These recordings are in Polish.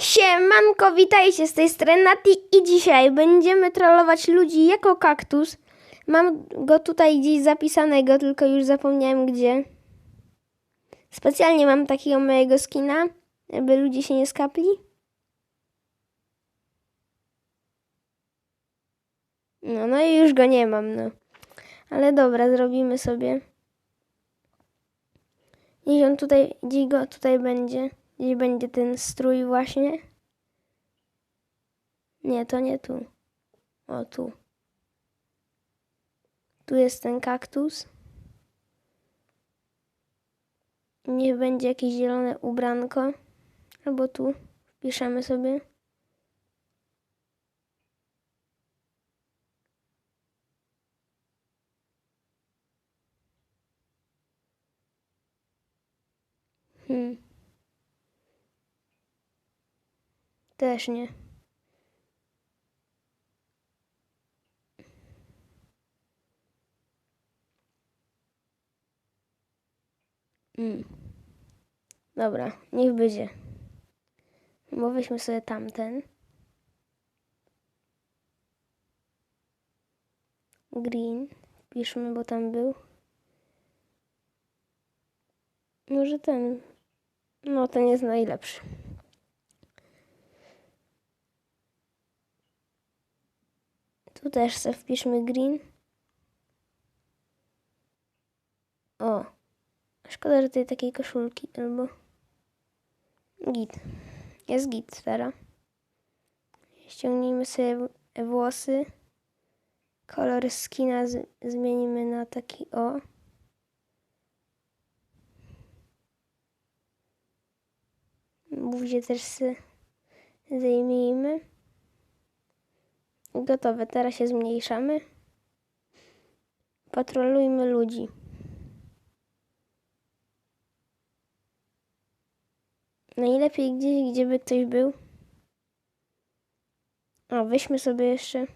Siemanko, witajcie z tej strony Nati i dzisiaj będziemy trollować ludzi jako kaktus. Mam go tutaj gdzieś zapisanego, tylko już zapomniałem gdzie. Specjalnie mam takiego mojego skina, żeby ludzie się nie skapli. No, no i już go nie mam, no. Ale dobra, zrobimy sobie. Gdzieś on tutaj, gdzieś go tutaj będzie. Gdzieś będzie ten strój właśnie. Nie, to nie tu. O, tu. Tu jest ten kaktus. Niech będzie jakieś zielone ubranko. Albo tu. Wpiszemy sobie. Hmm. Też nie. Mm. Dobra, niech będzie. Bo weźmy sobie tamten. Green. Piszmy, bo tam był. Może ten. No, ten jest najlepszy. Tu też sobie wpiszmy green. O. Szkoda, że tej takiej koszulki albo git. Jest git teraz. Ściągnijmy sobie włosy. Kolor skina zmienimy na taki o. Buzię też zdejmijmy. Gotowe, teraz się zmniejszamy. Patrolujmy ludzi. Najlepiej gdzieś, gdzie by ktoś był. O, weźmy sobie jeszcze.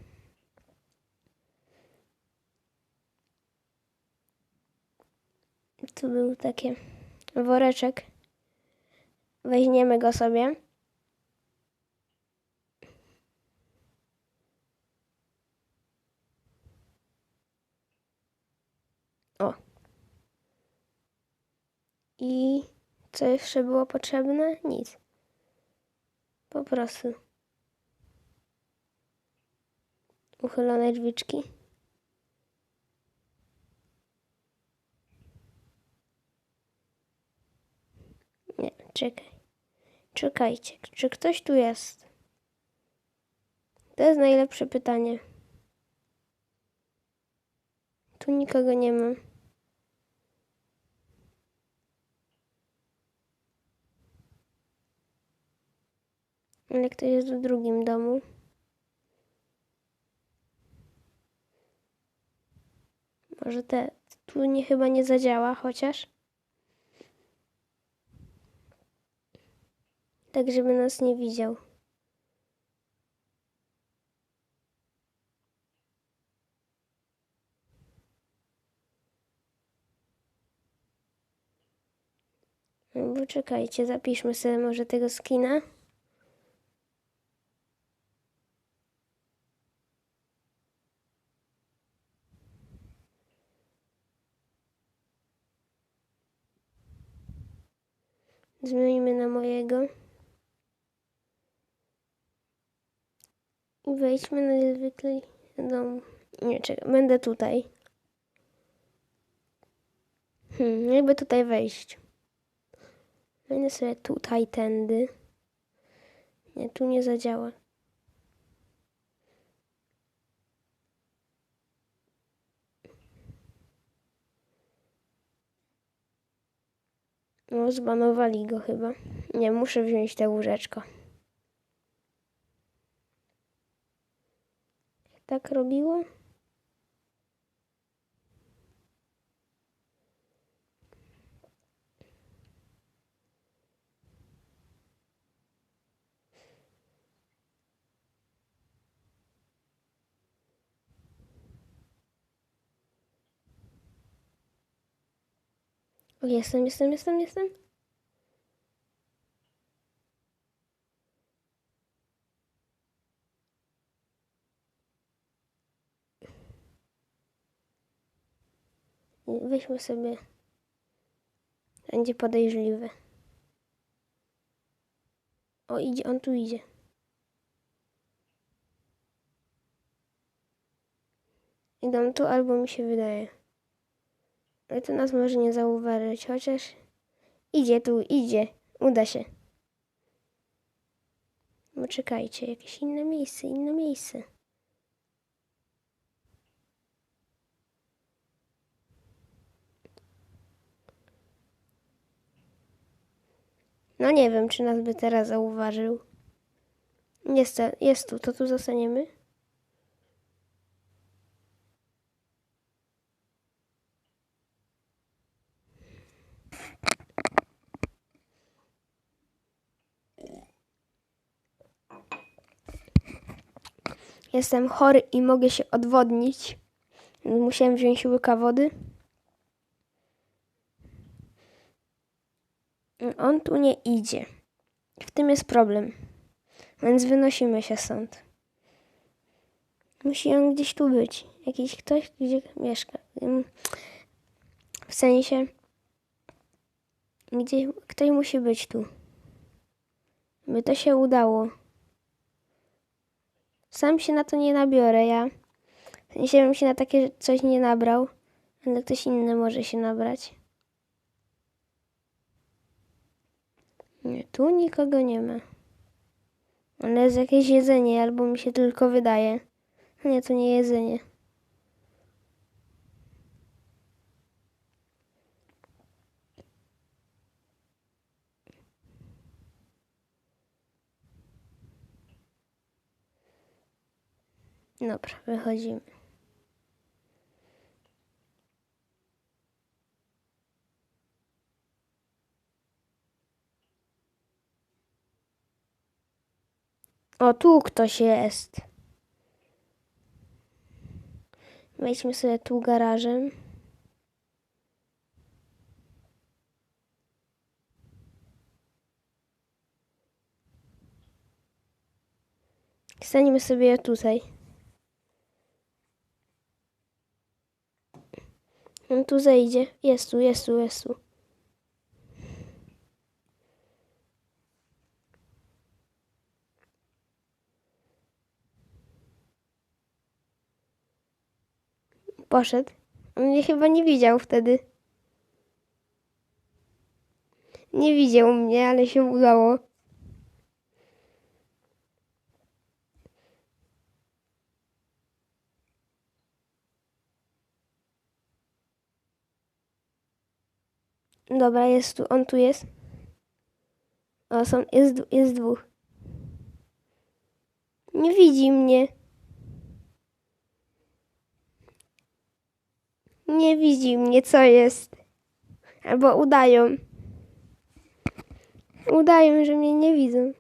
Tu był taki woreczek. Weźmiemy go sobie. O. I co jeszcze było potrzebne? Nic. Po prostu. Uchylone drzwiczki. Nie, czekaj. Czekajcie, czy ktoś tu jest? To jest najlepsze pytanie. Tu nikogo nie ma. Ale ktoś jest w drugim domu. Może te tu nie chyba nie zadziała, chociaż. Tak, żeby nas nie widział. No, Poczekajcie, zapiszmy sobie może tego skina. Zmienimy na mojego. I wejdźmy na niezwykle dom. Nie, czekaj, będę tutaj. Hmm, jakby tutaj wejść. Będę sobie tutaj, tędy. Nie, tu nie zadziała. No, zbanowali go chyba. Nie, muszę wziąć te łóżeczko. Tak robiło? Jestem, jestem, jestem, jestem. Weźmy sobie. Będzie podejrzliwy. O, idzie, on tu idzie. Idą tu, albo mi się wydaje. Ale to nas może nie zauważyć, chociaż idzie tu, idzie. Uda się. No czekajcie, jakieś inne miejsce, inne miejsce. No nie wiem, czy nas by teraz zauważył. Jest, jest tu, to tu zostaniemy. Jestem chory i mogę się odwodnić. Musiałem wziąć łyka wody. On tu nie idzie. W tym jest problem. Więc wynosimy się stąd. Musi on gdzieś tu być. Jakiś ktoś, gdzie mieszka. W sensie. Gdzie ktoś musi być tu. By to się udało. Sam się na to nie nabiorę, ja. Sensie bym się na takie coś nie nabrał, ale ktoś inny może się nabrać. Nie, tu nikogo nie ma. Ale jest jakieś jedzenie, albo mi się tylko wydaje. Nie, to nie jedzenie. Dobra, wychodzimy. O, tu ktoś jest. Wejdźmy sobie tu garażem. Staniemy sobie tutaj. On tu zejdzie. Jest tu, jest tu, jest tu. Poszedł. On mnie chyba nie widział wtedy. Nie widział mnie, ale się udało. Dobra, jest tu, on tu jest. O, są, jest, jest dwóch. Nie widzi mnie. Nie widzi mnie, co jest. Albo udają. Udają, że mnie nie widzą.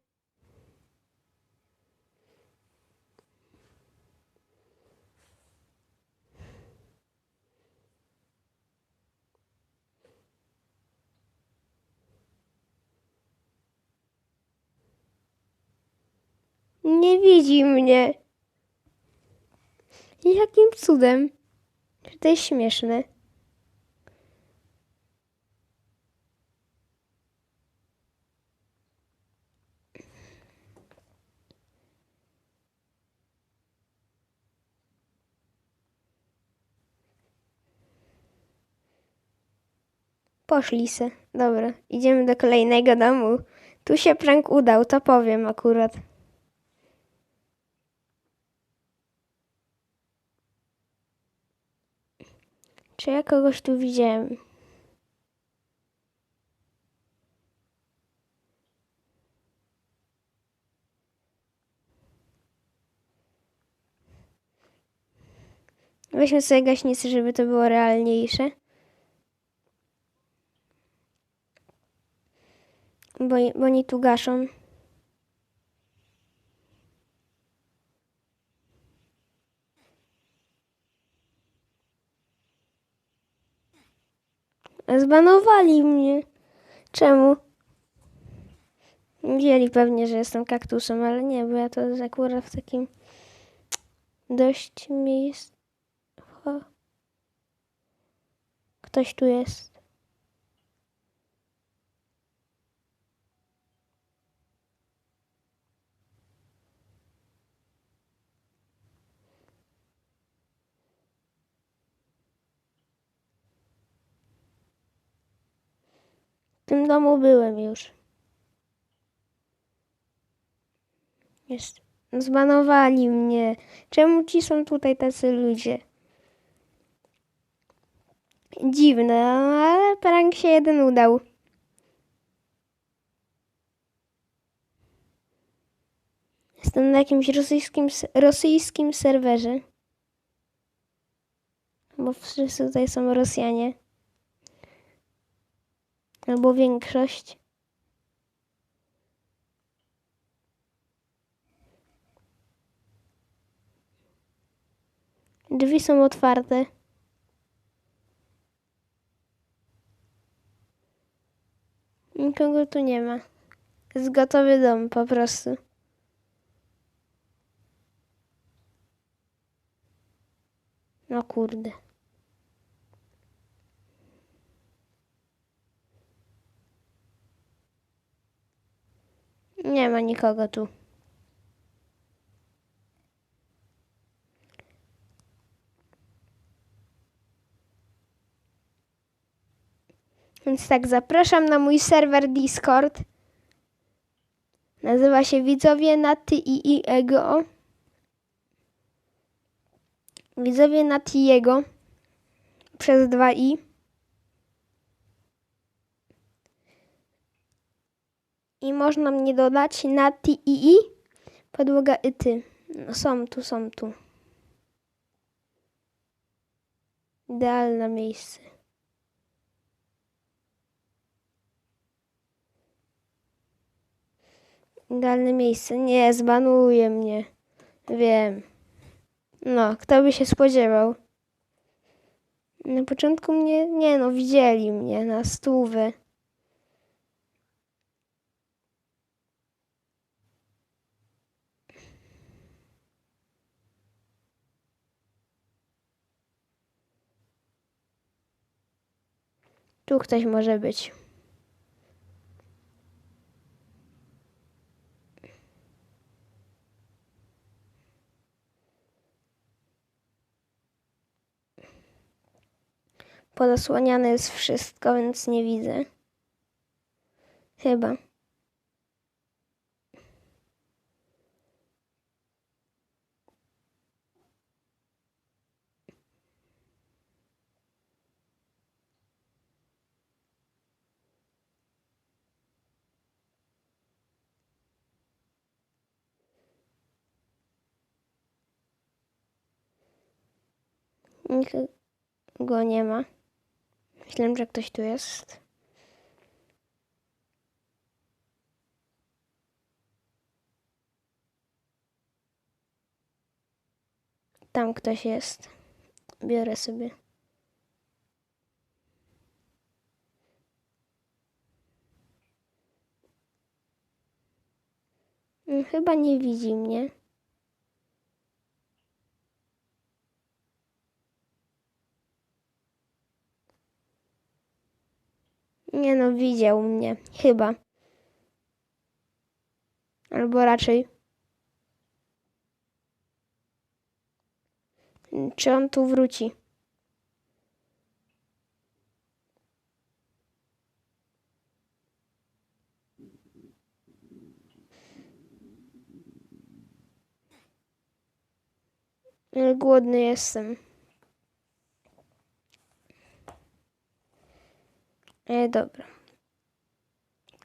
Nie widzi mnie. Jakim cudem? To jest śmieszne. Poszli se. Dobra, idziemy do kolejnego domu. Tu się prank udał, to powiem akurat. Czy ja kogoś tu widziałem? Weźmy sobie gaśnicę, żeby to było realniejsze. Bo, bo oni tu gaszą. Zbanowali mnie. Czemu? Wiedzieli pewnie, że jestem kaktusem, ale nie, bo ja to akurat w takim dość miejscu. ktoś tu jest. Tym domu byłem już. Jest. Zbanowali mnie. Czemu ci są tutaj tacy ludzie? Dziwne, ale prank się jeden udał. Jestem na jakimś rosyjskim, rosyjskim serwerze. Bo wszyscy tutaj są Rosjanie. Albo większość. Drzwi są otwarte. Nikogo tu nie ma. Jest gotowy dom po prostu. No kurde. Nie ma nikogo tu. Więc tak, zapraszam na mój serwer Discord. Nazywa się Widzowie Naty i Ego. Widzowie Natiego przez dwa i. Można mnie dodać Nati i i. Podłoga i ty. No są tu, są tu. Idealne miejsce. Idealne miejsce. Nie, zbanuje mnie. Wiem. No, kto by się spodziewał? Na początku mnie, nie no, widzieli mnie na stówę. Tu ktoś może być. Podosłaniane jest wszystko, więc nie widzę. Chyba. Nikogo nie ma. Myślałem, że ktoś tu jest. Tam ktoś jest. Biorę sobie. Mm, Chyba nie widzi mnie. Nie no, widział mnie. Chyba. Albo raczej. Czy on tu wróci? Głodny jestem. Dobra.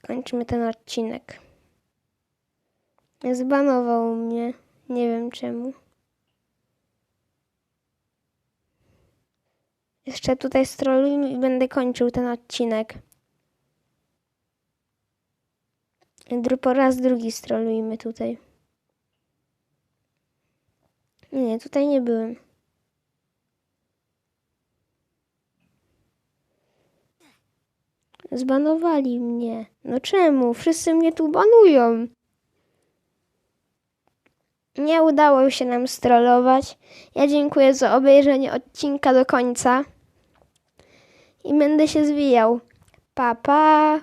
Kończymy ten odcinek. Zbanował mnie. Nie wiem czemu. Jeszcze tutaj strolujmy i będę kończył ten odcinek. Dru- Po raz drugi strolujmy tutaj. Nie, tutaj nie byłem. Zbanowali mnie. No czemu? Wszyscy mnie tu banują. Nie udało się nam strollować. Ja dziękuję za obejrzenie odcinka do końca. i będę się zwijał. Pa, pa.